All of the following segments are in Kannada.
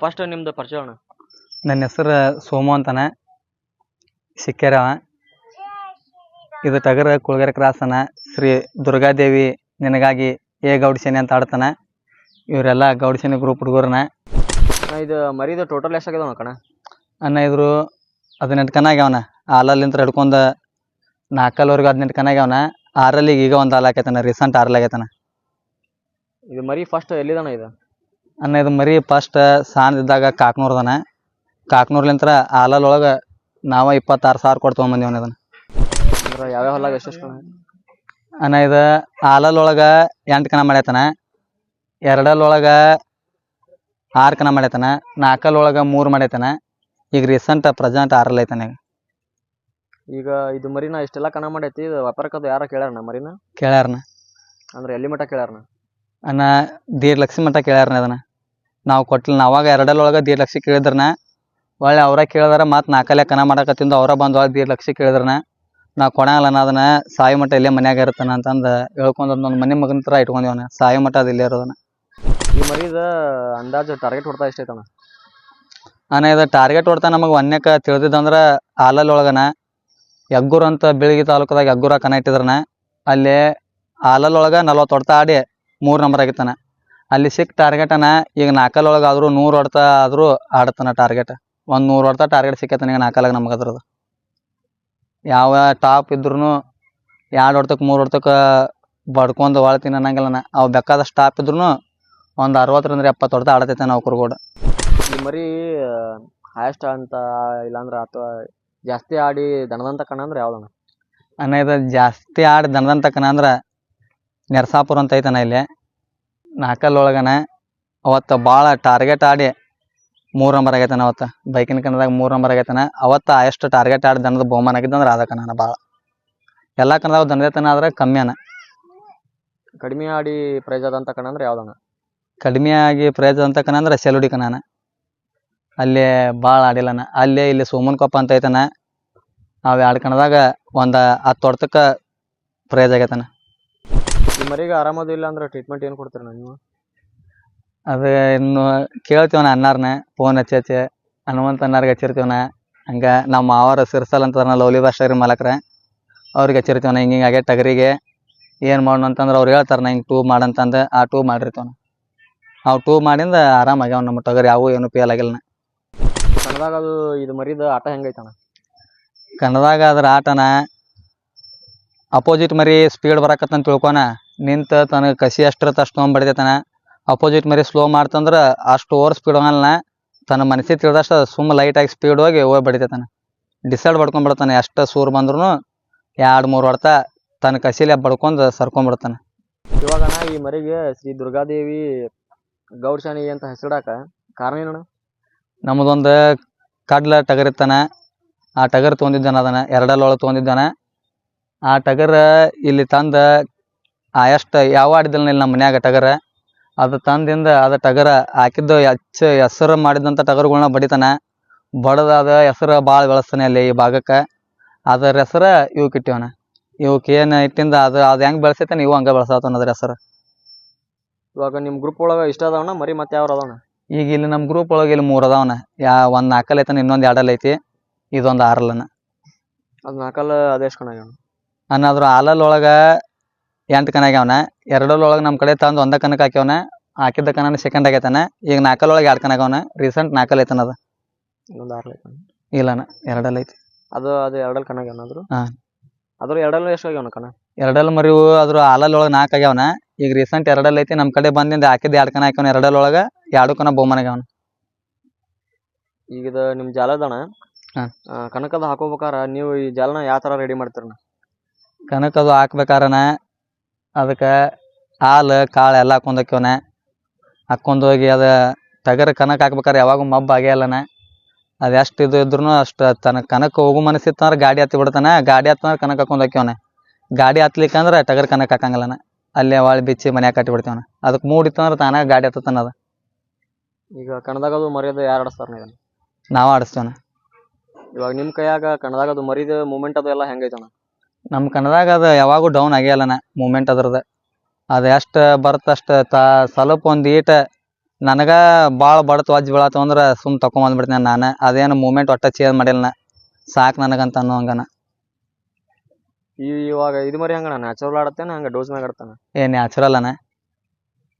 ಫಸ್ಟ್ ನಿಮ್ದು ಪರಿಚಯ ಅಣ್ಣ. ನನ್ನ ಹೆಸರು ಸೋಮು ಅಂತನ. ಸಿಕ್ಕೇರವ ಇದು ಟಗರ ಕುಳಗರ ಕ್ರಾಸನ ಶ್ರೀ ದುರ್ಗಾದೇವಿ ನಿನಗಾಗಿ ಏ ಗೌಡ್ಸೇನೆ ಅಂತ ಆಡ್ತಾನೆ. ಇವರೆಲ್ಲ ಗೌಡ್ಸೇನೆ ಗ್ರೂಪ್ ಹುಡುಗರನ್ನ ಅಣ್ಣ, ಇದು ಮರಿದು ಟೋಟಲ್ ಎಷ್ಟಾಗ್ಯದ ಕಣ? ಅನ್ನ ಇದ್ರು ಹದಿನೆಂಟು ಕನ ಆಗ್ಯಾವನ. ಹಾಲಲ್ಲಿಂತ ಹಿಡ್ಕೊಂಡು ನಾಲ್ಕಲ್ವರೆಗೂ ಹದಿನೆಂಟು ಕನ ಆಗ್ಯಾವನ. ಆರಲ್ಲಿ ಈಗ ಒಂದು ಹಾಲು ಆಕೈತಾನ ರೀಸೆಂಟ್ ಆರಲ್ಲಿ ಆಗೈತಾನ ಇದು ಮರಿ ಫಸ್ಟ್ ಎಲ್ಲಿದಣ್ಣ ಇದು? ಅನ್ನ ಇದು ಮರಿ ಫಸ್ಟ್ ಸಾಣದಿದ್ದಾಗ ಕಾಕ್ನೂರ್ದನ ಕಾಕ್ನೂರ್ಲಿಂತ್ರ ಹಾಲಲ್ಲೊಳಗೆ ನಾವ ಇಪ್ಪತ್ತಾರು ಸಾವಿರ ಕೊಟ್ಟು ತೊಗೊಂಬಂದಿವನ ಅದನ್ನ ಅಂದ್ರೆ ಯಾವ್ಯಾವ ಹೊಲಾಗ ಕಣ ಅಣ್ಣ ಇದು ಹಾಲಲ್ಲೊಳಗೆ ಎಂಟು ಕಣ ಮಾಡ್ಯಾತನ. ಎರಡಲ್ಲೊಳಗೆ ಆರು ಕಣ ಮಾಡ್ಯಾತನ. ನಾಲ್ಕಲ್ಲೊಳಗೆ ಮೂರು ಮಾಡ್ಯಾತನ. ಈಗ ರೀಸೆಂಟ್ ಪ್ರೆಸೆಂಟ್ ಆರಲ್ಲಿ ಐತನ ಈಗ. ಈಗ ಇದು ಮರಿನ ಇಷ್ಟೆಲ್ಲ ಕಣ ಮಾಡೈತಿ ಇದು ವ್ಯಾಪಾರಕ್ಕದು ಯಾರ ಕೇಳ್ಯಾರಣ್ಣ ಮರಿನ? ಕೇಳ್ಯಾರನ. ಅಂದ್ರೆ ಎಲ್ಲಿ ಮಟ್ಟ ಕೇಳ್ಯಾರಣ್ಣ ಅಣ್ಣ ದೇಡ್ ಲಕ್ಷ ಮಟ್ಟ ಕೇಳ್ಯಾರನ ಅದನ್ನ. ನಾವು ಕೊಟ್ಟಿಲ್ಲ ನಾವು ಅವಾಗ ಎರಡಲ್ಲೊಳಗೆ ದೇಡ್ ಲಕ್ಷ ಕೇಳಿದ್ರನ. ಒಳ್ಳೆ ಅವ್ರ ಕೇಳಿದಾರ ಮತ್ತು ನಾಲ್ಕಲ್ಲೇ ಕನ ಮಾಡಕತ್ತಿಂದು ಅವ್ರ ಬಂದು ಒಳಗೆ ದೇಡ್ ಲಕ್ಷ ಕೇಳಿದ್ರನ. ನಾವು ಕೊಡಂಗಿಲ್ಲ ನಾ ಅದನ್ನ ಸಾಯಿ ಮಠ ಇಲ್ಲೇ ಮನ್ಯಾಗ ಇರ್ತಾನ ಅಂತಂದು ಹೇಳ್ಕೊಂಡು ಒಂದು ಮನೆ ಮಗನ ಥರ ಇಟ್ಕೊಂಡೇವನ. ಸಾಯಿ ಮಠ ಅದು ಇಲ್ಲೇ ಇರೋದನ್ನ. ಈ ಮರಿದ ಅಂದಾಜು ಟಾರ್ಗೆಟ್ ಹೊಡ್ತಾ ಇಷ್ಟೈತಣ ಅಣ್ಣ ಇದು ಟಾರ್ಗೆಟ್ ಹೊಡ್ತಾ ನಮಗೆ ಒನ್ನೇಕ ತಿಳಿದಿದ್ದಂದ್ರೆ ಆಲಲ್ ಒಳಗನ ಯಗ್ಗೂರ್ ಅಂತ ಬೆಳಗಿ ತಾಲೂಕದಾಗ ಯಗ್ಗೂರ ಕನ ಇಟ್ಟಿದ್ರನ. ಅಲ್ಲಿ ಆಲಲ್ ಒಳಗೆ ನಲ್ವತ್ತು ಹೊಡ್ತಾ ಆಡಿ ಮೂರು ನಂಬರ್ ಆಗಿತ್ತಾನ. ಅಲ್ಲಿ ಸಿಕ್ಕ ಟಾರ್ಗೆಟ್ ಅನ್ನ ಈಗ ನಾಲ್ಕಲ್ ಒಳಗೆ ಆದರೂ ನೂರು ಹೊಡ್ತ ಆದರೂ ಆಡ್ತಾನ ಟಾರ್ಗೆಟ್ ಒಂದು ನೂರು ಹೊಡ್ತಾ ಟಾರ್ಗೆಟ್ ಸಿಕ್ಕತ್ತಾನ ಈಗ ನಾಲ್ಕಲಾಗ ನಮ್ಗೆ ಅದ್ರದ್ದು. ಯಾವ ಟಾಪ್ ಇದ್ರೂ ಎರಡು ಹೊಡ್ತಕ್ಕೆ ಮೂರು ಹೊಡ್ತಕ್ಕೆ ಬಡ್ಕೊಂಡು ಒಳ ಅನ್ನಂಗಿಲ್ಲನ. ಅವು ಬೇಕಾದಷ್ಟು ಟಾಪ್ ಇದ್ರೂ ಒಂದು ಅರವತ್ತರಿಂದ ಎಪ್ಪತ್ತು ಹೊಡ್ತಾ ಆಡತೈತೆ ನಾವು ಕೂಡ ಈ ಮರಿ ಹಾಯೆಸ್ಟ್ ಅಂತ ಇಲ್ಲಾಂದ್ರೆ ಅಥವಾ ಜಾಸ್ತಿ ಆಡಿ ದನದಂತ ಕಣ ಅಂದ್ರೆ ಯಾವ್ದಣ್ಣ? ಅನ್ನ ಇದು ಜಾಸ್ತಿ ಆಡಿ ದನದಂತ ಕಣ ಅಂದ್ರೆ ನೆರ್ಸಾಪುರ ಅಂತ ಐತನ ಇಲ್ಲಿ. ನಾಲ್ಕಲ್ಲೊಳಗನ ಅವತ್ತು ಭಾಳ ಟಾರ್ಗೆಟ್ ಆಡಿ ಮೂರು ನಂಬರ್ ಆಗೈತನ ಅವತ್ತು. ಬೈಕಿನ ಕನ್ನದಾಗ ಮೂರು ನಂಬರ್ ಆಗೈತನ ಅವತ್ತು ಎಷ್ಟು ಟಾರ್ಗೆಟ್ ಆಡಿ ದನದ ಬಹುಮಾನ ಆಗಿದ್ದಂದ್ರೆ ಅದಕ್ಕೆ ನಾನು ಭಾಳ ಎಲ್ಲ ಕನ್ನಡ ದನದೇತನ ಆದ್ರೆ ಕಮ್ಮಿ ಅನ ಕಡಿಮೆ ಆಡಿ ಪ್ರೈಸ್ ಆದಂತ ಕಣ ಅಂದ್ರೆ ಯಾವ್ದಣ್ಣ? ಕಡಿಮೆ ಆಗಿ ಪ್ರೈಸ್ ಅಂತ ಕಣಂದ್ರೆ ಅಂದ್ರೆ ಸೆಲುಡಿ ಕಣನ ಅಲ್ಲಿ ಭಾಳ ಆಡಿಲ್ಲನ ಅಲ್ಲೇ ಇಲ್ಲಿ ಸೋಮನ್ ಕೊಪ್ಪ ಅಂತ ಐತನ ನಾವು ಎರಡು ಕಣದಾಗ ಒಂದು ಹತ್ತು ಹೊಡ್ತಕ್ಕೆ ಪ್ರೈಸ್ ಆಗೈತನ ಈ ಮರಿಗೆ ಆರಾಮದು ಇಲ್ಲ ಅಂದ್ರೆ ಟ್ರೀಟ್ಮೆಂಟ್ ಏನು ಕೊಡ್ತೀರ ನೀವು? ಅದು ಇನ್ನು ಕೇಳ್ತೀವನ ಅನ್ನಾರ್ನ ಫೋನ್ ಹಚ್ಚಿ ಹಚ್ಚಿ ಹನುಮಂತ ಅನ್ನಾರ್ಗೆ ಹಚ್ಚಿರ್ತೀವನ ಹಂಗೆ ನಮ್ಮ ಮಾವರ ಸಿರ್ಸಲ್ ಅಂತ ಲವ್ಲಿ ಭಾಷೆ ಮಲಕ್ರ ಅವ್ರಿಗೆ ಹಚ್ಚಿರ್ತೀವನ ಹಿಂಗೆ ಹಿಂಗೆ ಹಾಗೆ ಟಗರಿಗೆ ಏನು ಮಾಡೋಣ ಅಂತಂದ್ರೆ ಅವ್ರು ಹೇಳ್ತಾರೆ ನಾ ಹಿಂಗೆ ಟೂ ಮಾಡಂತಂದು ಆ ಟೂ ಮಾಡಿರ್ತೀವನ ನಾವು ಟೂ ಮಾಡಿಂದ ಆರಾಮ್ ಆಗ್ಯಾವ ನಮ್ಮ ಟಗರ್ ಯಾವೂ ಏನು ಫೇಲ್ ಆಗಿಲ್ಲ ಕನ್ನಡದಾಗ ಅದು ಇದು ಮರಿದ ಆಟ ಹೆಂಗೈತಣ ಕನ್ನಡದಾಗ ಅದ್ರ ಆಟನ ಅಪೋಸಿಟ್ ಮರಿ ಸ್ಪೀಡ್ ಬರಕತ್ತಂತ ತಿಳ್ಕೊನ ನಿಂತ ತನಗೆ ಕಸಿ ಅಷ್ಟರ ಅಷ್ಟು ತೊಗೊಂಡ್ ಬಡಿತೈತನ ಅಪೋಸಿಟ್ ಮರಿ ಸ್ಲೋ ಮಾಡ್ತಂದ್ರ ಅಷ್ಟು ಓವರ್ ಸ್ಪೀಡ್ ಹೋಗಲ್ಲ ತನ್ನ ಮನಸ್ಸಿಗೆ ತಿಳಿದಷ್ಟು ಸುಮ್ಮ ಲೈಟಾಗಿ ಸ್ಪೀಡ್ ಹೋಗಿ ಹೋಗಿ ಬಡಿತೈತನ ಡಿಸೈಡ್ ಬಡ್ಕೊಂಡ್ಬಿಡ್ತಾನೆ ಎಷ್ಟು ಸೂರ್ ಬಂದ್ರು ಎರಡು ಮೂರು ಹೊಡ್ತ ತನ್ನ ಕಸಿಲೆ ಬಡ್ಕೊಂಡು ಸರ್ಕೊಂಡ್ಬಿಡ್ತಾನೆ ಇವಾಗ ಈ ಮರಿಗೆ ಶ್ರೀ ದುರ್ಗಾದೇವಿ ಗೌಡ್ಶಾನಿ ಅಂತ ಹೆಸರಿಡಾಕ ಕಾರಣ ಏನಣ್ಣ? ನಮ್ಮದೊಂದು ಕಡ್ಲ ಟಗರ್ ಆ ಟಗರ್ ತೊಗೊಂಡಿದ್ದಾನೆ ಅದನ್ನ ಎರಡಲ್ಲ ಒಳಗೆ ತೊಗೊಂಡಿದ್ದಾನ ಆ ಟಗರ್ ಇಲ್ಲಿ ತಂದ ಎಷ್ಟು ಯಾವ ಆಡಿದಿಲ್ಲ ನಮ್ಮ ಮನ್ಯಾಗ ಟಗರ? ಅದು ತಂದಿಂದ ಅದು ಟಗರ ಹಾಕಿದ್ದು ಹೆಚ್ಚ ಹೆಸರು ಮಾಡಿದಂಥ ಟಗರುಗಳ್ನ ಬಡಿತಾನೆ. ಬಡದಾದ ಹೆಸರು ಭಾಳ ಬೆಳೆಸ್ತಾನೆ ಅಲ್ಲಿ ಈ ಭಾಗಕ್ಕೆ. ಅದರ ಹೆಸರು ಇವಕ್ಕೆ ಇಟ್ಟಿವನ. ಇವಕ್ಕೆ ಏನು ಇಟ್ಟಿಂದ ಅದು ಅದು ಹೆಂಗೆ ಬೆಳೆಸೈತಾನೆ ಇವು ಹಂಗೆ ಬೆಳೆಸತ್ತಾನ ಅದ್ರ ಹೆಸರು. ಇವಾಗ ನಿಮ್ಮ ಗ್ರೂಪ್ ಒಳಗೆ ಇಷ್ಟ ಅದಾವಣ್ಣ ಮರಿ ಮತ್ತೆ ಯಾವ್ರು ಅದಾವಣ್ಣ ಈಗ ಇಲ್ಲಿ ನಮ್ಮ ಗ್ರೂಪ್ ಒಳಗೆ ಇಲ್ಲಿ ಮೂರು ಅದಾವನ. ಯಾ ಒಂದು ನಾಲ್ಕಲ್ ಐತನ ಇನ್ನೊಂದು ಎರಡಲ್ಲಿ ಐತಿ. ಇದೊಂದು ಆರಲ್ಲನ ಅದು ನಾಲ್ಕಲ್ಲ ಅದೇ ಕಣ ಅನ್ನಾದ್ರೂ ಆಲಲ್ ಒಳಗೆ ಎಂಟು ಕನ ಆಗ್ಯಾವನ ಎರಡರೊಳಗೆ ನಮ್ಮ ಕಡೆ ತಂದು ಒಂದ ಕನಕ ಹಾಕ್ಯಾವನ ಹಾಕಿದ್ದ ಕನ ಸೆಕೆಂಡ್ ಆಗೈತನ. ಈಗ ನಾಲ್ಕಲ್ ಒಳಗೆ ಎರಡು ಕನ ಆಗ್ಯಾವನ ರೀಸೆಂಟ್ ನಾಲ್ಕಲ್ ಐತನ ಅದು. ಇನ್ನೊಂದು ಇಲ್ಲನ ಎರಡಲ್ಲಿ ಐತಿ. ಅದು ಅದು ಎರಡಲ್ಲಿ ಕಣ ಆಗ್ಯಾವ ಅದ್ರ ಹಾ. ಅದ್ರ ಎರಡಲ್ಲ ಎಷ್ಟು ಆಗ್ಯಾವನ ಕಣ ಎರಡಲ್ಲಿ ಮರಿವು ಅದ್ರ ಹಾಲಲ್ಲಿ ಒಳಗೆ ನಾಲ್ಕು ಆಗ್ಯಾವನ ಈಗ ರೀಸೆಂಟ್ ಎರಡಲ್ಲಿ ಐತಿ. ನಮ್ಮ ಕಡೆ ಬಂದಿಂದ ಹಾಕಿದ್ದು ಎರಡು ಕನ ಹಾಕ್ಯಾವನ ಎರಡಲ್ಲೊಳಗ ಒಳಗೆ ಎರಡು ಕನ ಬಹುಮಾನ ಆಗ್ಯಾವನ ಈಗ ಇದು ನಿಮ್ಮ ಜಾಲದಣ ಹಾ. ಕನಕದ ಹಾಕೋಬೇಕಾರ ನೀವು ಈ ಜಾಲನ ಯಾವ ಥರ ರೆಡಿ ಮಾಡ್ತೀರಣ್ಣ ಕನಕದು ಅದು ಹಾಕ್ಬೇಕಾರನ ಅದಕ್ಕೆ ಹಾಲು ಕಾಳು ಎಲ್ಲ ಹಾಕೊಂಡ್ ಹೋಕ್ಯವನ ಹಾಕ್ಕೊಂಡ್ ಹೋಗಿ ಅದು ಟಗರ್ ಕನಕ ಹಾಕ್ಬೇಕಾರೆ ಯಾವಾಗೂ ಮಬ್ಬ ಆಗೇ ಅಲ್ಲನ ಅದು ಎಷ್ಟು ಇದು ಇದ್ರೂ ಅಷ್ಟು ತನ್ನ ಕನಕ್ಕೆ ಹೋಗು ಮನಸ್ಸಿತ್ತಂದ್ರೆ ಗಾಡಿ ಹತ್ತಿ ಬಿಡ್ತಾನೆ. ಗಾಡಿ ಹತ್ತಂದ್ರೆ ಕನಕ ಹಾಕೊಂಡು ಹೋಕ್ಯವನ ಗಾಡಿ ಹತ್ಲಿಕ್ಕಂದ್ರೆ ಟಗರ್ ಕನಕ ಹಾಕಂಗಿಲ್ಲನ. ಅಲ್ಲೇ ಅವಳು ಬಿಚ್ಚಿ ಮನ್ಯಾಗ ಕಟ್ಟಿ ಬಿಡ್ತೇವನ. ಅದಕ್ಕೆ ಮೂಡಿತ್ತಂದ್ರೆ ತಾನಾಗ ಗಾಡಿ ಹತ್ತತಾನ ಅದು. ಈಗ ಕಣದಾಗ ಮರ್ಯಾದ ಯಾರು ಆಡಿಸ್ತಾರ ನಾವು ಆಡಿಸ್ತೇವನ. ಇವಾಗ ನಿಮ್ಮ ಕೈಯಾಗ ಕಣದಾಗ ಅದು ಮರಿದ ಮೂಮೆಂಟ್ ಅದು ಎಲ್ಲ ಹೆಂಗೈತಣ್ಣ ನಮ್ಮ ಕನ್ನಡಾಗ ಅದು ಯಾವಾಗೂ ಡೌನ್ ಆಗೇ ಅಲ್ಲನ ಮೂಮೆಂಟ್ ಅದ್ರದ್ದು ಅದು ಎಷ್ಟು ಬರ್ತಷ್ಟು ತಾ ಸ್ವಲ್ಪ ಒಂದು ಈಟ ನನಗೆ ಭಾಳ ಬಡತ್ ವಜ್ಜ ಬೀಳತ್ತು ಅಂದ್ರೆ ಸುಮ್ ತಕೊಂಬಂದ್ಬಿಡ್ತೀನಿ ನಾನು. ಅದೇನು ಮೂಮೆಂಟ್ ಒಟ್ಟ ಚೇಂಜ್ ಮಾಡಿಲ್ಲ ಸಾಕು ನನಗಂತ ಅನ್ನೋ ಹಂಗನ. ಈ ಇವಾಗ ಇದು ಮರಿ ಹಂಗಣ ನ್ಯಾಚುರಲ್ ಆಡತ್ತೇನ ಹಂಗ ಡೋಸ್ ಮ್ಯಾಗ ಆಡ್ತಾನ ಏ ನ್ಯಾಚುರಲ್ ಅನ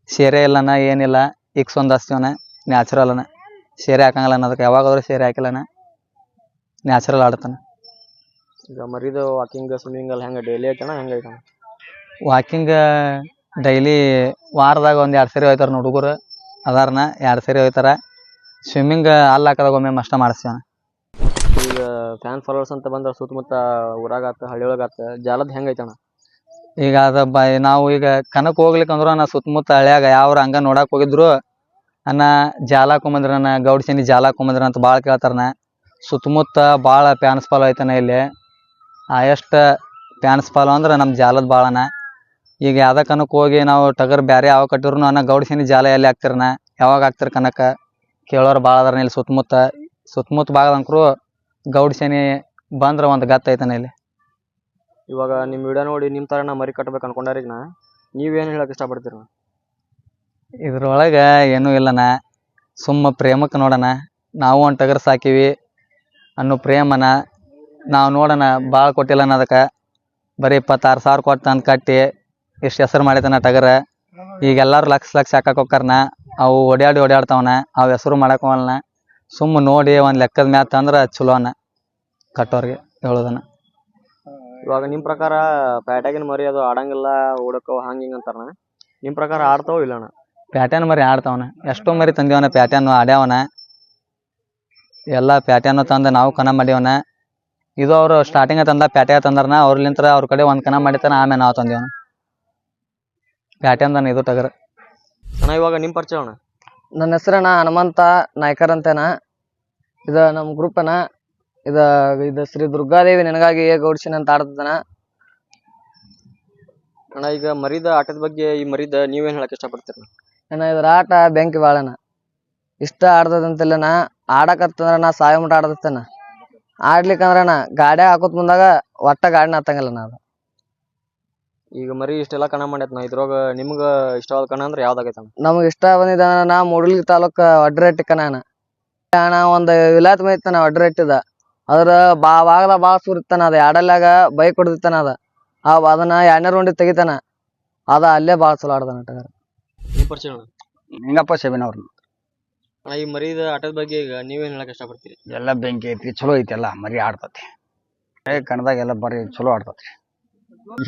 ಸೇರೆ ಇಲ್ಲನ ಏನಿಲ್ಲ. ಇಕ್ಸ್ ಒಂದು ಹಚ್ತೀವನ ನ್ಯಾಚುರಲ್ ಅನ ಸೇರೆ ಹಾಕಂಗಿಲ್ಲ ಅದಕ್ಕೆ. ಯಾವಾಗಾದ್ರೂ ಸೇರೆ ಹಾಕಿಲ್ಲನ. ನ್ಯಾಚುರಲ್ ಆಡ್ತಾನ ಈಗ ಮರಿದು ವಾಕಿಂಗ್ ಸ್ವಿಮ್ಮಿಂಗ್ ಎಲ್ಲ ಹೆಂಗೆ ಡೈಲಿ ಐತಣ ಹೆಂಗ ಐತಣ ವಾಕಿಂಗ್ ಡೈಲಿ ವಾರದಾಗ ಒಂದ್ ಎರಡು ಸರಿ ಹೋಯ್ತಾರ ಹುಡುಗರು. ಅದಾರನ ಎರಡು ಸರಿ ಹೋಯ್ತಾರ ಸ್ವಿಮ್ಮಿಂಗ್ ಅಲ್ಲಿ ಹಾಕದಾಗ ಒಮ್ಮೆ ಅಷ್ಟ ಮಾಡಿಸ್ತೀವನ ಈಗ ಫ್ಯಾನ್ ಫಾಲೋವರ್ಸ್ ಅಂತ ಬಂದ್ರೆ ಸುತ್ತಮುತ್ತ ಊರಾಗ ಆತ ಹಳ್ಳಿ ಒಳಗ ಆತ ಜಾಲದ್ ಹೆಂಗ ಐತಣ ಈಗ ಅದ ಬ ನಾವು ಈಗ ಕನಕ್ ಹೋಗ್ಲಿಕ್ಕೆ ಅಂದ್ರೆ ನಾ ಸುತ್ತಮುತ್ತ ಹಳ್ಯಾಗ ಯಾವ್ರ ಹಂಗ ನೋಡಕ್ ಹೋಗಿದ್ರು ಅನ್ನ ಜಾಲ ಹಾಕೊಂಬಂದ್ರನ ಗೌಡ್ ಸೇನಿ ಜಾಲ ಹಾಕೊಂಬಂದ್ರ ಅಂತ ಭಾಳ ಕೇಳ್ತಾರನ. ಸುತ್ತಮುತ್ತ ಭಾಳ ಫ್ಯಾನ್ಸ್ ಫಾಲೋ ಐತನ ಇಲ್ಲಿ. ಹೈಯೆಸ್ಟ್ ಪ್ಯಾನ್ಸ್ ಫಾಲೋ ಅಂದ್ರೆ ನಮ್ಮ ಜಾಲದ ಭಾಳನ ಈಗ ಯಾವ್ದಕ್ಕನಕ್ಕೆ ಕನಕ್ ಹೋಗಿ ನಾವು ಟಗರ್ ಬೇರೆ ಯಾವಾಗ ಕಟ್ಟಿದ್ರು ಅನ್ನ ಗೌಡ ಸೇನಿ ಜಾಲ ಎಲ್ಲಿ ಹಾಕ್ತಿರನ? ಯಾವಾಗ ಹಾಕ್ತಿರ ಕನಕ? ಕೇಳೋರು ಭಾಳ ಅದಾರ ಇಲ್ಲಿ ಸುತ್ತಮುತ್ತ ಸುತ್ತಮುತ್ತ ಭಾಗದಂಕರು ಗೌಡ ಸೇನಿ ಬಂದ್ರೆ ಒಂದು ಗತ್ತ ಐತನ ಇಲ್ಲಿ. ಇವಾಗ ನಿಮ್ಮ ವಿಡಿಯೋ ನೋಡಿ ನಿಮ್ಮ ಥರ ನಾವು ಮರಿ ಕಟ್ಬೇಕು ಅನ್ಕೊಂಡಾರೀಗ ನೀವೇನು ಹೇಳಕ್ಕೆ ಇಷ್ಟಪಡ್ತೀರ? ಇದ್ರೊಳಗೆ ಏನೂ ಇಲ್ಲನ. ಸುಮ್ಮ ಪ್ರೇಮಕ್ಕೆ ನೋಡೋಣ ನಾವು ಒಂದು ಟಗರ್ ಸಾಕಿವಿ ಅನ್ನೋ ಪ್ರೇಮನ ನಾವು ನೋಡೋಣ ಭಾಳ ಕೊಟ್ಟಿಲ್ಲನ ಅದಕ್ಕೆ ಬರೀ ಇಪ್ಪತ್ತಾರು ಸಾವಿರ ಕೊಟ್ಟು ತಂದು ಕಟ್ಟಿ ಇಷ್ಟು ಹೆಸರು ಮಾಡಿದನ ಟಗರ. ಈಗ ಎಲ್ಲರೂ ಲಕ್ಷ ಲಕ್ಷ ಹಾಕಕ್ ಹೋಗ್ಕಾರನ ಅವು ಓಡ್ಯಾಡಿ ಓಡ್ಯಾಡ್ತಾವನ ಅವು ಹೆಸರು ಹೋಗಲ್ನ. ಸುಮ್ಮ ನೋಡಿ ಒಂದು ಲೆಕ್ಕದ ಮ್ಯಾತ್ ಚಲೋ ಚಲೋನ. ಕಟ್ಟೋರಿಗೆ ಹೇಳೋದನ್ನ ಇವಾಗ ನಿಮ್ ಪ್ರಕಾರ ಪ್ಯಾಟ್ಯಾಗಿನ ಮರಿ ಅದು ಆಡಂಗಿಲ್ಲ ಓಡಕೋ ಹಂಗ ಹಿಂಗೆ ಅಂತಾರಣ ನಿಮ್ ಪ್ರಕಾರ ಆಡ್ತಾವ ಇಲ್ಲಣ್ಣ? ಪ್ಯಾಟ್ಯಾನ್ ಮರಿ ಆಡ್ತಾವನ. ಎಷ್ಟೋ ಮರಿ ತಂದಿವನ ಪ್ಯಾಟ್ಯಾನು ಆಡ್ಯಾವನ. ಎಲ್ಲ ಪ್ಯಾಟ್ಯಾನು ತಂದು ನಾವು ಕನ ಮಾಡ್ಯವನ ಇದು ಅವರು ಸ್ಟಾರ್ಟಿಂಗ್ ತಂದ ಪ್ಯಾಟ್ಯಾಗ ತಂದಾರನ ಅವ್ರಲಿಂತ ಅವ್ರ ಕಡೆ ಒಂದ್ ಕನ ಮಾಡಿತಾನ ಆಮೇಲೆ ನಾವು ತಂದೇವನ ಅಂದನ ಇದು ಟಗರ್. ಅಣ್ಣ ಇವಾಗ ನಿಮ್ ಪರಿಚಯ ಅಣ್ಣ? ನನ್ನ ಹೆಸರಣ್ಣ ಹನುಮಂತ ನಾಯ್ಕರ್ ಅಂತೇನ. ಇದ ನಮ್ ಗ್ರೂಪ್ ಅನ ಇದ ಇದು ಶ್ರೀ ದುರ್ಗಾದೇವಿ ನಿನಗಾಗಿ ಗೌಡ್ಸಿನ ಅಂತ ಆಡ್ತದನ ಅಣ್ಣ ಈಗ ಮರಿದ ಆಟದ ಬಗ್ಗೆ ಈ ಮರಿದ ನೀವೇನ್ ಹೇಳಕ್ ಇಷ್ಟಪಡ್ತೀರ? ಅಣ್ಣ ಇದ್ರ ಆಟ ಬೆಂಕಿ ಬಾಳನ. ಇಷ್ಟ ಆಡ್ತದಂತಿಲ್ಲನ ಆಡಕತ್ತಂದ್ರ ನಾ ಸಾಯ ಮಟ ಆಡತನ ಆಡ್ಲಿಕ್ಕಂದ್ರನ ಗಾಡಿ ಹಾಕೋತ್ ಮುಂದಾಗ ಒಟ್ಟ ಗಾಡಿನ ಹತ್ತಂಗಿಲ್ಲ ನಾ ಅದು. ಈಗ ಮರಿ ಇಷ್ಟೆಲ್ಲ ಕಣ ಮಾಡೈತ್ ನಾ ಇದ್ರೊಳಗ ನಿಮ್ಗ ಇಷ್ಟವಾದ ಕಣ ಅಂದ್ರೆ ಯಾವ್ದಾಗೈತಣ್ಣ? ನಮ್ಗೆ ಇಷ್ಟ ಬಂದಿದ್ದ ನಾ ಮೂಡಲಿ ತಾಲೂಕ ಒಡ್ರೆಟ್ಟಿ ಕಣ ಅಣ್ಣ ಒಂದು ವಿಲಾತ್ ಮೈತನ ಒಡ್ರೆಟ್ಟಿದ ಅದ್ರ ಬಾ ಭಾಗದ ಬಾ ಸುರಿತಾನ ಅದ ಎಡಲ್ಯಾಗ ಬೈಕ್ ಹೊಡ್ದಿತ್ತಾನ ಅದ. ಆ ಅದನ್ನ ಎರಡನೇ ರೌಂಡಿಗೆ ತೆಗಿತಾನ. ಅದ ಅಲ್ಲೇ ಭಾಳ ಚಲೋ ಆಡ್ದಾನ ಪರಿಚಯ ಅಣ್ಣ? ಹಿಂಗಪ್ಪ ಶಬಿನ ಅವ್ರು ಅಣ್ಣ ಈ ಮರಿದ ಆಟದ ಬಗ್ಗೆ ಈಗ ನೀವೇನ್ ಹೇಳಕ್ ಇಷ್ಟಪಡ್ತೀರಿ? ಎಲ್ಲ ಬೆಂಕಿ ಐತಿ ಚಲೋ ಐತಿ ಎಲ್ಲ ಮರಿ ಆಡ್ತತಿ. ಏ ಕಣದಾಗ ಎಲ್ಲ ಬರೀ ಚಲೋ ಆಡ್ತತಿ.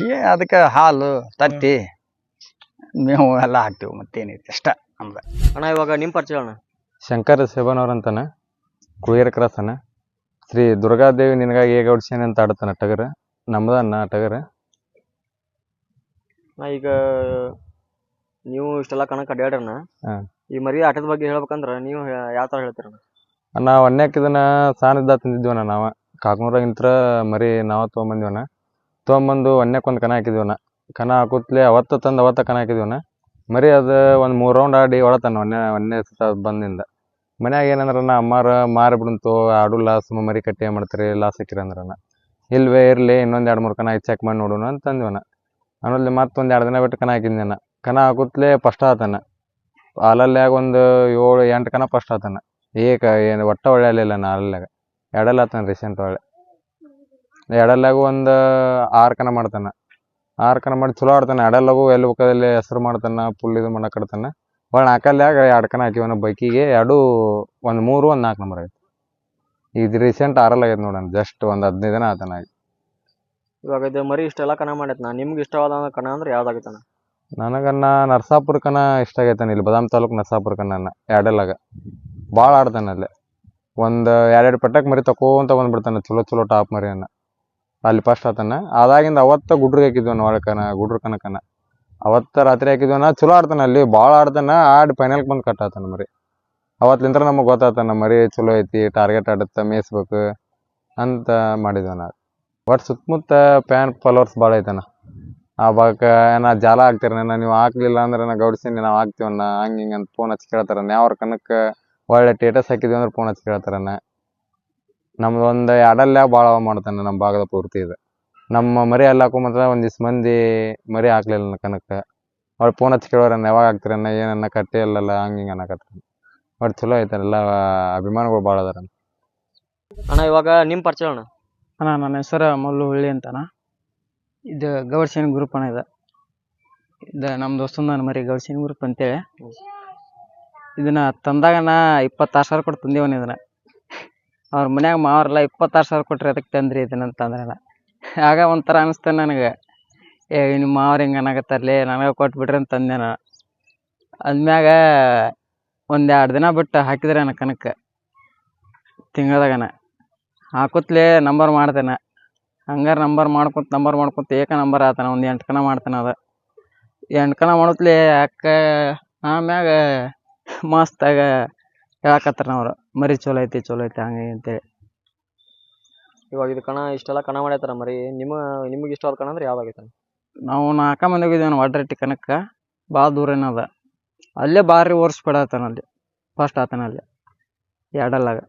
ಏ ಅದಕ್ಕೆ ಹಾಲು ತತ್ತಿ ಮೇವು ಎಲ್ಲ ಹಾಕ್ತಿವಿ ಮತ್ತೇನೈತಿ ಅಷ್ಟ ನಮ್ದು. ಅಣ್ಣ ಇವಾಗ ನಿಮ್ ಪರಿಚಯ ಅಣ್ಣ. ಶಂಕರ್ ಸೇಬನವ್ರ ಅಂತಾನ ಕುಳಿಯರ್ ಕ್ರಾಸನ. ಶ್ರೀ ದುರ್ಗಾದೇವಿ ನಿನಗಾಗಿ ಹೇಗೆ ಹೊಡ್ಸೇನೆ ಅಂತ ಆಡ್ತಾನ ಟಗರ ನಮ್ದನ್ನ ಟಗರ. ಅಣ್ಣ ಈಗ ನೀವು ಇಷ್ಟೆಲ್ಲ ಕಣಕ್ ಅಡ್ಡಾಡ್ರನ ಹಾ. ಈ ಮರಿ ಆಟದ ಬಗ್ಗೆ ಹೇಳ್ಬೇಕಂದ್ರ ನೀವು ಯಾವ ತರ ಹೇಳ್ತೀರಣ್ಣ? ನಾ ಒನ್ಯಾಕ ಇದನ್ನ ಸಾನಿದ್ದ ತಂದಿದ್ವನ ನಾವ. ಕಾಕ್ನೂರಾಗಿಂತ್ರ ಮರಿ ನಾವ ತೊಗೊಂಬಂದಿವನ ತೊಗೊಂಬಂದು ಒನ್ಯಾಕ ಒಂದ್ ಕನ ಹಾಕಿದ್ವನ ಕನ ಹಾಕುತ್ಲೆ ಅವತ್ತ ತಂದು ಅವತ್ತ ಕನ ಹಾಕಿದ್ವನ ಮರಿ ಅದ ಒಂದ್ ಮೂರ್ ರೌಂಡ್ ಆಡಿ ಒಳತನ ಒನ್ನೆ ಒನ್ನೆ ಸತ ಬಂದಿಂದ. ಮನ್ಯಾಗ ಏನಂದ್ರ ನಾ ಅಮ್ಮಾರ ಮಾರಿ ಬಿಡಂತು ಲಾಸ್ ಸುಮ್ಮ ಮರಿ ಕಟ್ಟಿ ಮಾಡ್ತೀರಿ ಲಾಸ್ ಹಾಕಿರಿ ಅಂದ್ರನ ಇಲ್ವೇ ಇರ್ಲಿ ಇನ್ನೊಂದ್ ಎರಡ್ ಮೂರ್ ಕನ ಚೆಕ್ ಮಾಡಿ ನೋಡೋಣ ಅಂತ ಅಂದ್ವನ ಆಮೇಲೆ ಮತ್ತೊಂದ್ ಎರಡ್ ದಿನ ಬಿಟ್ಟು ಕನ ಹಾಕಿದ್ನ ಕನ ಹಾಕುತ್ಲೆ ಫಸ್ಟ್ ಆತನ. ಹಾಲಲ್ಯಾಗ ಒಂದು ಏಳು, ಎಂಟು ಕನ ಫಸ್ಟ್ ಆತನ. ಏಕ, ಏನು ಒಟ್ಟ ಒಳ್ಳೆ ಅಲ್ಲಿಲ್ಲ ನಾ ಹಾಲಲ್ಯಾಗ. ಎಡಲ್ ಆತನ ರೀಸೆಂಟ್ ಒಳ್ಳೆ. ಎಡಲ್ಯಾಗು ಒಂದು ಆರು ಕನ ಮಾಡ್ತಾನೆ. ಆರು ಕನ ಮಾಡಿ ಚಲೋ ಆಡ್ತಾನೆ. ಎಡಲ್ಲಾಗು ಎಲ್ಲಿ ಬೇಕಾದಲ್ಲಿ ಹೆಸರು ಮಾಡ್ತಾನೆ ಫುಲ್ ಇದು ಮಾಡಕ್ ಆಡ್ತಾನ. ಒಳ್ಳೆ ನಾಲ್ಕಲ್ಯಾಗ ಎರಡು ಕನ ಹಾಕಿವನ ಬೈಕಿಗೆ ಎರಡು, ಒಂದು ಮೂರು, ಒಂದು ನಾಲ್ಕು ನಂಬರ್ ಆಗೈತೆ. ಇದು ರೀಸೆಂಟ್ ಆರಲ್ ಆಗೈತೆ ನೋಡೋಣ ಜಸ್ಟ್ ಒಂದು ಹದಿನೈದು ದಿನ ಆತನ ಆಗಿ ಇವಾಗ ಇದು ಮರಿ ಇಷ್ಟೆಲ್ಲ ಕಣ ಮಾಡೈತೆ ನಾ ನಿಮ್ಗೆ ಇಷ್ಟವಾದ ಕಣ ಅಂದ್ರೆ ಯಾವ್ದಾಗೈತಣ್ಣ ನನಗನ್ನ ನರ್ಸಾಪುರ ಕನ ಇಷ್ಟ ಆಗೈತೆ ಇಲ್ಲಿ ಬದಾಮ್ ತಾಲೂಕು ನರ್ಸಾಪುರ ಎರಡೆಲ್ಲಾಗ ಭಾಳ ಆಡ್ತಾನೆ ಅಲ್ಲಿ. ಒಂದು ಎರಡೆರಡು ಪಟ್ಟಕ್ ಮರಿ ತಕೋಂತ ಬಂದ್ಬಿಡ್ತಾನೆ, ಚಲೋ ಚಲೋ ಟಾಪ್ ಮರಿಯನ್ನು. ಅಲ್ಲಿ ಫಸ್ಟ್ ಆತನ. ಅದಾಗಿಂದ ಅವತ್ತ ಗುಡ್ರಿಗೆ ಹಾಕಿದ್ವನ ಒಳಕನ, ಗುಡ್ರ ಕನಕನ. ಅವತ್ತ ರಾತ್ರಿ ಹಾಕಿದ್ವನ, ಚಲೋ ಆಡ್ತಾನೆ ಅಲ್ಲಿ. ಭಾಳ ಆಡ್ತಾನೆ, ಆಡ್ ಫೈನಲ್ಗೆ ಬಂದು ಕಟ್ ಆತನ ಮರಿ. ಅವತ್ಲಿಂತ್ರ ನಮಗೆ ಗೊತ್ತಾತನ, ಮರಿ ಚಲೋ ಐತಿ ಟಾರ್ಗೆಟ್ ಆಡುತ್ತೆ, ಮೇಯಿಸ್ಬೇಕು ಅಂತ ಮಾಡಿದ್ವನ. ಒಟ್ಟು ಸುತ್ತಮುತ್ತ ಫ್ಯಾನ್ ಫಾಲೋವರ್ಸ್ ಭಾಳ ಐತನ. ಆ ಏನ ನಾ ಜಾಲ ಹಾಕ್ತಿರಣ್ಣ ನೀವು ಹಾಕ್ಲಿಲ್ಲ ಅಂದ್ರೆ ನಾ ಗೌಡ್ಸೀನಿ ನಾವು ಹಾಕ್ತೀವಣ್ಣ ಹಂಗೆ ಹಿಂಗೆ ಅಂತ ಫೋನ್ ಹಚ್ಚಿ ಕೇಳ್ತಾರಣ್ಣ ಅವ್ರ ಕನಕ್ಕೆ ಒಳ್ಳೆ ಟೇಟಸ್ ಹಾಕಿದ್ವಿ ಅಂದ್ರೆ ಫೋನ್ ಹಚ್ಚಿ ಕೇಳ್ತಾರಣ್ಣ ನಮ್ದು ಒಂದು ಎರಡಲ್ಯಾಗ ಭಾಳ ಮಾಡ್ತಾನೆ ನಮ್ಮ ಭಾಗದ ಪೂರ್ತಿ ಇದು. ನಮ್ಮ ಮರಿ ಅಲ್ಲಿ ಮಾತ್ರ ಒಂದಿಷ್ಟು ಮಂದಿ ಮರಿ ಹಾಕ್ಲಿಲ್ಲ ಕನಕ್ಕೆ ಅವ್ರು ಫೋನ್ ಹಚ್ಚಿ ಕೇಳೋರ ಯಾವಾಗ ಆಗ್ತೀರಣ್ಣ ಏನನ್ನ ಕಟ್ಟೆ ಇಲ್ಲಲ್ಲ ಹಂಗೆ ಹಿಂಗೆ ಅನ್ನಕತ್ತಾರೆ ಬಟ್ ಚಲೋ ಐತೆ ಎಲ್ಲ ಅಭಿಮಾನಿಗಳು ಭಾಳ ಅದಾರ ಅಣ್ಣ ಇವಾಗ ನಿಮ್ಮ ಪರಿಚಯ ಅಣ್ಣ? ಅಣ್ಣ ನನ್ನ ಹೆಸರು ಮಲ್ಲು ಹುಳ್ಳಿ ಅಂತಣ್ಣ. ಇದು ಗೌಡ್ಸೇನ್ ಗ್ರೂಪ್ ಅಣ್ಣ ಇದು. ಇದು ನಮ್ಮ ದೋಸ್ತನ ಮರಿ ಗೌಡ್ಸೇನ್ ಗ್ರೂಪ್ ಅಂತೇಳಿ. ಇದನ್ನ ನಾ ಇಪ್ಪತ್ತಾರು ಸಾವಿರ ಕೊಟ್ಟು ತಂದೇವನ ಇದನ್ನ. ಅವ್ರ ಮನ್ಯಾಗ ಮಾವರೆಲ್ಲ ಇಪ್ಪತ್ತಾರು ಸಾವಿರ ಕೊಟ್ರಿ ಅದಕ್ಕೆ ತಂದ್ರಿ ಇದನ್ನ ಅಂತಂದ್ರಲ್ಲ ಆಗ ಒಂಥರ ಅನಿಸ್ತು ನನಗೆ. ಏ ನಿಮ್ಮ ಮಾವ್ರು ಹಿಂಗೆ ಅನ್ನಕತ್ತಾರಲೇ ನನಗೆ ಕೊಟ್ಬಿಟ್ರಿ ಅಂತ ತಂದೆ ನಾನು. ಅದ್ಮ್ಯಾಗ ಒಂದು ಎರಡು ದಿನ ಬಿಟ್ಟು ಹಾಕಿದ್ರೆ ನನ್ನ ಕನಕ್ಕೆ ತಿಂಗಳದಾಗನ ಹಾಕುತ್ಲೇ ನಂಬರ್ ಮಾಡ್ತೇನೆ ಹಂಗಾರೆ ನಂಬರ್ ಮಾಡ್ಕೊಂತ ನಂಬರ್ ಮಾಡ್ಕೊಂತ ಏಕ ನಂಬರ್ ಆತನ ಒಂದು ಎಂಟು ಕನ ಮಾಡ್ತಾನೆ ಅದ. ಎಂಟು ಕನ ಮಾಡುತ್ತಲೇ ಅಕ್ಕ ಆಮ್ಯಾಗ ಮಸ್ತಾಗ ಹೇಳಕತ್ತಾರ ಅವ್ರು ಮರಿ ಚಲೋ ಐತಿ ಚಲೋ ಐತಿ ಹಂಗೆ ಅಂತೇಳಿ. ಇವಾಗ ಇದು ಕಣ ಇಷ್ಟೆಲ್ಲ ಕಣ ಮಾಡ್ಯಾತಾರ ಮರಿ ನಿಮ್ಮ ನಿಮಗೆ ಇಷ್ಟವಾದ ಕಣ ಅಂದ್ರೆ ಯಾವಾಗೈತೆ? ನಾವು ನಾಕ ಮಂದಿ ಹೋಗಿದ್ದೇವೆ ನಾವು ಟಿ ಕನಕ್ಕೆ ಭಾಳ ದೂರ ಏನದ. ಅಲ್ಲೇ ಭಾರಿ ಅಲ್ಲಿ ಫಸ್ಟ್ ಆತನ ಅಲ್ಲಿ ಎರಡಲ್ಲಾಗ.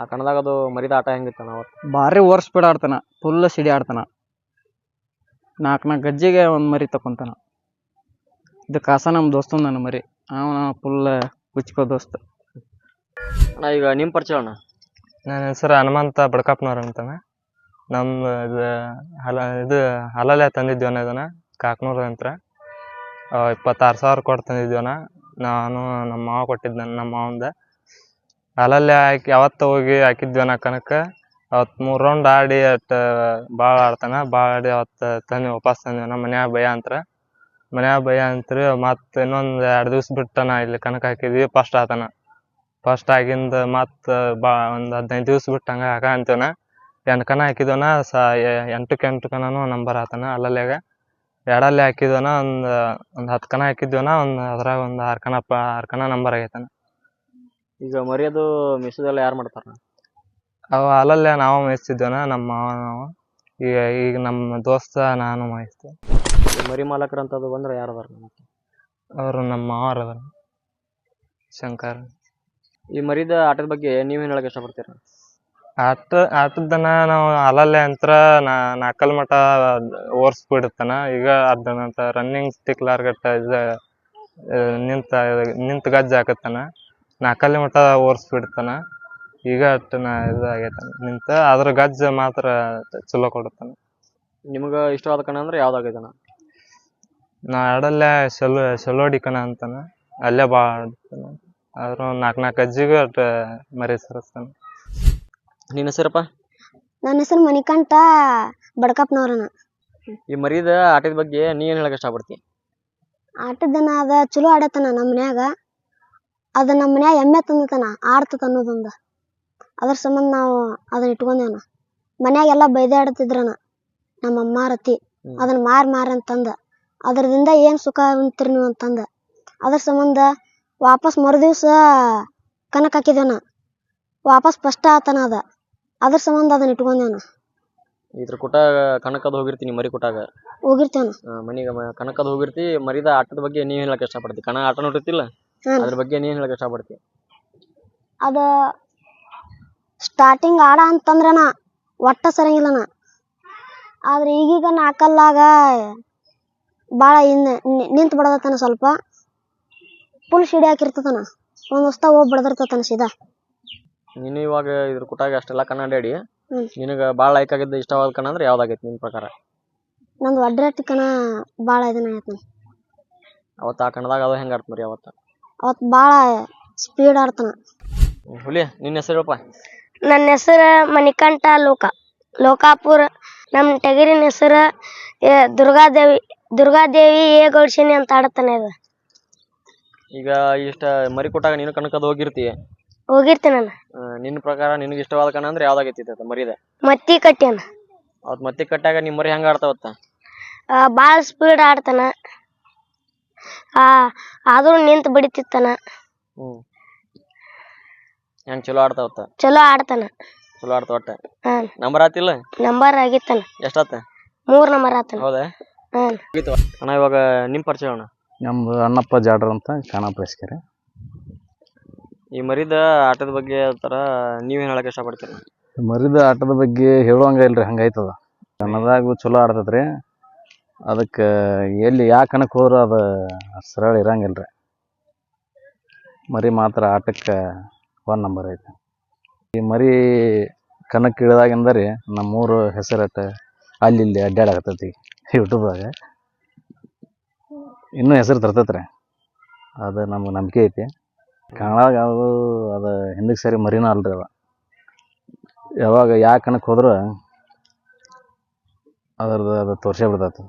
ಆ ಕಣದಾಗ ಅದು ಮರಿದ ಆಟ ಹೆಂಗಿತ್ತ ಭಾರಿ ಓವರ್ ಸ್ಪೀಡ್ ಆಡ್ತಾನ ಫುಲ್ ಸಿಡಿ ಆಡ್ತಾನ. ನಾಲ್ಕು ನಾಲ್ಕು ಗಜ್ಜಿಗೆ ಒಂದು ಮರಿ ತಕೊಂತಾನ. ಇದು ಕಾಸ ನಮ್ಮ ದೋಸ್ತ ನನ್ನ ಮರಿ ಅವನ ಫುಲ್ ಕುಚ್ಕೋ ದೋಸ್ತ. ಅಣ್ಣ ಈಗ ನಿಮ್ಮ ಪರಿಚಯ ಅಣ್ಣ? ನನ್ನ ಹೆಸರು ಹನುಮಂತ ಬಡ್ಕಪ್ಪನವ್ರು ಅಂತಾನೆ. ನಮ್ಮ ಇದು ಹಲ ಇದು ಹಲಲೆ ತಂದಿದ್ವನ ಇದನ್ನ ಕಾಕ್ನೂರು ಅಂತ ಇಪ್ಪತ್ತಾರು ಸಾವಿರ ಕೊಟ್ಟು ತಂದಿದ್ವನ ನಾನು ನಮ್ಮ ಮಾವ ಕೊಟ್ಟಿದ್ದ ನಮ್ಮ ಮಾವಂದ. ಹಲಲೆ ಹಾಕಿ ಅವತ್ತು ಹೋಗಿ ಹಾಕಿದ್ವನ ಕನಕ ಅವತ್ತು ಮೂರು ರೌಂಡ್ ಆಡಿ ಅಟ್ ಭಾಳ ಆಡ್ತಾನ ಭಾಳ ಆಡಿ ಅವತ್ತು ತಂದು ವಾಪಸ್ ತಂದಿವನ ಮನ್ಯಾಗ ಭಯ ಅಂತ್ರ. ಮನ್ಯಾಗ ಭಯ ಅಂತ್ರಿ ಮತ್ತೆ ಇನ್ನೊಂದು ಎರಡು ದಿವ್ಸ ಬಿಟ್ಟನ ಇಲ್ಲಿ ಕನಕ ಹಾಕಿದ್ವಿ ಫಸ್ಟ್ ಆತನ. ಫಸ್ಟ್ ಆಗಿಂದ ಮತ್ತೆ ಬಾ, ಒಂದು ಹದಿನೈದು ದಿವ್ಸ ಬಿಟ್ಟು ಹಂಗೆ ಹಾಕ ಅಂತೀವನ. ಎಂಟು ಕನ ಹಾಕಿದ್ವನ, ಸ ಎಂಟಕ್ಕೆ ಎಂಟು ಕನನು ನಂಬರ್ ಆತನ ಅಲ್ಲಲ್ಲೇಗ ಎರಡಲ್ಲಿ ಹಾಕಿದ್ವನ, ಒಂದು ಒಂದು ಹತ್ತು ಕನ ಹಾಕಿದ್ವನ, ಒಂದು ಅದ್ರಾಗ ಒಂದು ಆರು ಕಣ ಪ ಆರು ಕನ ನಂಬರ್ ಆಗೈತನ. ಈಗ ಮರಿಯೋದು ಮಿಸ್ಸದೆಲ್ಲ ಯಾರು ಮಾಡ್ತಾರ? ಅವ ಅಲ್ಲಲ್ಲೇ ನಾವು ಮೇಯಿಸ್ತಿದ್ದೇವೆ ನಮ್ಮ ಮಾವ. ನಾವು ಈಗ ಈಗ ನಮ್ಮ ದೋಸ್ತ ನಾನು ಮೇಯಿಸ್ತೀವಿ ಮರಿ ಮಾಲಕರು ಅಂತದ್ದು ಬಂದ್ರೆ ಯಾರು ಅದಾರ ಅವರು ನಮ್ಮ ಮಾವರ ಅದಾರ. ಶಂಕರ್. ಈ ಮರಿದ ಆಟದ ಬಗ್ಗೆ ನೀವೇನು ಹೇಳಕ್ ಇಷ್ಟಪಡ್ತೀರ? ಆಟ ಆಟದನ ನಾವು ಅಲ್ಲಲ್ಲೇ ಅಂತರ ನಾ ನಾಲ್ಕಲ್ ಮಠ ಓರ್ಸ್ಬಿಡ್ತಾನ. ಈಗ ಅದನ್ನಂತ ರನ್ನಿಂಗ್ ಸ್ಟಿಕ್ಲಾರ್ಗಟ್ಟ ಇದು ಆ, ನಿಂತ ನಿಂತ ಗಜ್ಜೆ ಹಾಕತ್ತಾನ. ನಾಲ್ಕಲ್ಲಿ ಮಟ್ಟ ಓರ್ಸ್ಬಿಡ್ತಾನ. ಈಗ ಅಷ್ಟ ನಾ ಇದು ಆಗೈತಾನ ನಿಂತ ಅದ್ರ ಗಜ್ಜ ಮಾತ್ರ ಚಲೋ ಕೊಡುತ್ತಾನ. ನಿಮ್ಗೆ ಇಷ್ಟವಾದ ಕಣ ಅಂದ್ರೆ ಯಾವ್ದಾಗೈತೆ ಅಣ್ಣ ನಾ ಆಡಲ್ಲೇ ಸೆಲೋ ಸೆಲೋಡಿ ಕಣ ಅಂತಾನ. ಅಲ್ಲೇ ಭಾಳ ಆಡ್ತಾನ. ಆದ್ರೂ ನಾಲ್ಕು ನಾಲ್ಕು ಅಜ್ಜಿಗೂ ಅಷ್ಟ ಮರಿ ಸರಸ್ತಾನ. ನಿನ್ನ ಹೆಸರಪ್ಪ? ನನ್ನ ಹೆಸರು ಮಣಿಕಂಠ ಬಡ್ಕಪ್ಪನವ್ರನ. ಈ ಮರಿದ ಆಟದ ಬಗ್ಗೆ ನೀ ಏನು ಹೇಳಕ್ಕೆ ಇಷ್ಟಪಡ್ತಿ? ಆಟದನ ಅದ ಚಲೋ ಆಡತನ ನಮ್ಮ ಮನ್ಯಾಗ. ಅದ ನಮ್ಮ ಮನ್ಯಾಗ ಎಮ್ಮೆ ತಂದತನ ಆಡ್ತದ ಅನ್ನೋದೊಂದು ಅದ್ರ ಸಂಬಂಧ ನಾವು ಅದನ್ನ ಇಟ್ಕೊಂಡೇವನ. ಮನ್ಯಾಗ ಎಲ್ಲಾ ಬೈದಾಡ್ತಿದ್ರನ ನಮ್ಮ ಅಮ್ಮಾರತಿ. ಅದನ್ನ ಮಾರ್ ಮಾರ್ ಅಂತಂದ. ಅದರದಿಂದ ಏನ್ ಸುಖ ಅಂತೀರಿ ನೀವು ಅಂತಂದ. ಅದ್ರ ಸಂಬಂಧ ವಾಪಸ್ ಮರುದಿವ್ಸ ಕನಕ ಹಾಕಿದೇವನ. ವಾಪಸ್ ಫಸ್ಟ್ ಆತನ ಅದ. ಅದ್ರ ಸಂಬಂಧ ಅದನ್ನ ಇಟ್ಕೊಂಡೇವನ. ಇದ್ರ ಕುಟ ಕನಕದ ಹೋಗಿರ್ತೀನಿ ಮರಿ ಕುಟಾಗ? ಹೋಗಿರ್ತೇವನ. ಮನೆಗೆ ಕನಕದ ಹೋಗಿರ್ತಿ ಮರಿದ ಆಟದ ಬಗ್ಗೆ ನೀವ್ ಹೇಳಕ್ ಇಷ್ಟಪಡ್ತಿ ಕಣ ಆಟ ನೋಡಿರ್ತಿಲ್ಲ. ಅದ್ರ ಬಗ್ಗೆ ಏನ್ ಹೇಳಕ್ ಇಷ್ಟಪಡ್ತಿ? ಅದ ಸ್ಟಾರ್ಟಿಂಗ್ ಆಡ ಅಂತಂದ್ರನ ಒಟ್ಟ ಸರಂಗಿಲ್ಲನ ಆದ್ರೆ ಈಗೀಗ ನಾಕಲ್ಲಾಗ ಭಾಳ ಇನ್ ನಿಂತು ಬಿಡದತನ ಸ್ವಲ್ಪ. ಫುಲ್ ಶಿಡಿ ಹಾಕಿರ್ತತನ ಒಂದು ಹೊಸ್ತ ಹೋಗಿ ಬಿಡದಿರ್ತತನ ಸೀದಾ. ನೀನು ಇವಾಗ ಇದ್ರ ಕುಟಾಗಿ ಅಷ್ಟೆಲ್ಲ ಕನ್ನಡ ಹೇಳಿ. ನಿನಗೆ ಬಾಳ ಲೈಕ್ ಆಗಿದ್ದು ಇಷ್ಟವಾದ ಕಣ ಅಂದ್ರೆ ಯಾವ್ದಾಗೈತಿ ನಿನ್ ಪ್ರಕಾರ? ನಂದು ಒಡ್ರಟ್ಟಿಕನ ಭಾಳ ಇದನ್ನ ಆಯ್ತು ಅವತ್ತ ಆ ಕಣದಾಗ ಅದು ಹೆಂಗ್ ಆಡ್ತ ಮರಿ ಅವತ್ತ? ಅವತ್ ಭಾಳ ಸ್ಪೀಡ್ ಆಡ್ತಾನ. ಹುಲಿ ನಿನ್ನ ಹೆಸರು ಹೇಳಪ್ಪ? ನನ್ನ ಹೆಸರು ಮಣಿಕಂಠ ಲೋಕ. ಲೋಕಾಪುರ. ನಮ್ಮ ಟಗರಿನ ಹೆಸರು ದುರ್ಗಾದೇವಿ ದುರ್ಗಾದೇವಿ ಏ ಗೌಡ್ಸಿನಿ ಅಂತ ಆಡತಾನೆ ಇದು ಈಗ ಇಷ್ಟ ಮರಿ ಕೊಟ್ಟಾಗ ನೀನು ಕಣಕದ ಹೋಗಿರ್ತೀಯ ಹೋಗಿರ್ತೀನಿ ನಾನು. ಆ, ನಿನ್ನ ಪ್ರಕಾರ ನಿನಗೆ ಇಷ್ಟವಾದ ಕಣ ಅಂದ್ರೆ ಯಾವ್ದಾಗೈತಿ ಇದು ಮರಿದ? ಮತ್ತಿ ಕಟ್ಯಾನ. ಅವತ್ ಮತ್ತೆ ಕಟ್ಟಾಗ ನಿಮ್ಮ ಮರಿ ಹೆಂಗ ಆಡ್ತಾವತ್ತ? ಭಾಳ ಸ್ಪೀಡ್ ಆಡ್ತಾನ. ಆ ಆದ್ರೂ ನಿಂತು ಬಡಿತಿತ್ತನ. ಹ್ಮ್. ಹೆಂಗ್ ಚಲೋ ಆಡ್ತಾವತ್ತ? ಚಲೋ ಆಡ್ತಾನ. ಚಲೋ ಆಡ್ತಾವ ಒಟ್ಟ? ಹಾ. ನಂಬರ್ ಆತಿಲ್ಲ? ನಂಬರ್ ಆಗಿತ್ತಾನ. ಎಷ್ಟಾತ? ಮೂರ್ ನಂಬರ್ ಆತನ. ಹೌದಾ. ಮುಗೀತು. ಅಣ್ಣ ಇವಾಗ ನಿಮ್ ಪರಿಚಯ ಅಣ್ಣ. ನಮ್ದು ಅಣ್ಣಪ್ಪ ಜಾಡ್ರ ಅಂತ ಖಾನಾಪುರ ಕೆರೆ ಈ ಮರಿದ ಆಟದ ಬಗ್ಗೆ ತರ ನೀವೇನ್ ಹೇಳಕ್ ಇಷ್ಟಪಡ್ತೀರಿ? ಮರಿದ ಆಟದ ಬಗ್ಗೆ ಹೇಳುವಂಗ ಇಲ್ರಿ ಹಂಗಾಯ್ತದ. ಕನ್ನಡದಾಗು ಚಲೋ ಆಡ್ತದ್ರಿ. ಅದಕ್ಕೆ ಎಲ್ಲಿ ಯಾವ ಕಣಕ್ಕೆ ಹೋದ್ರೂ ಅದು ಸರಳ ಇರಂಗಿಲ್ಲ ರೀ. ಮರಿ ಮಾತ್ರ ಆಟಕ್ಕೆ ಒನ್ ನಂಬರ್ ಐತೆ. ಈ ಮರಿ ಕಣಕ್ಕೆ ಇಳಿದಾಗಿಂದ ರೀ ನಮ್ಮೂರು ಹೆಸರಟ್ಟ ಅಲ್ಲಿ ಇಲ್ಲಿ ಅಡ್ಡಾಡಕತ್ತೈತಿ ಯೂಟ್ಯೂಬ್ದಾಗ. ಇನ್ನೂ ಹೆಸರು ತರ್ತೈತೆ ರೀ. ಅದು ನಮ್ಗೆ ನಂಬಿಕೆ ಐತಿ. ಕನ್ನಡದಾಗ ಅದು ಅದು ಹಿಂದಕ್ಕೆ ಸರಿ ಮರಿನೂ ಅಲ್ರಿ ಅವ. ಯಾವಾಗ ಯಾವ ಕಣಕ್ಕೆ ಹೋದ್ರೂ ಅದ್ರದ್ದು ಅದು ತೋರಿಸೇ ಬಿಡ್ತೈತೆ.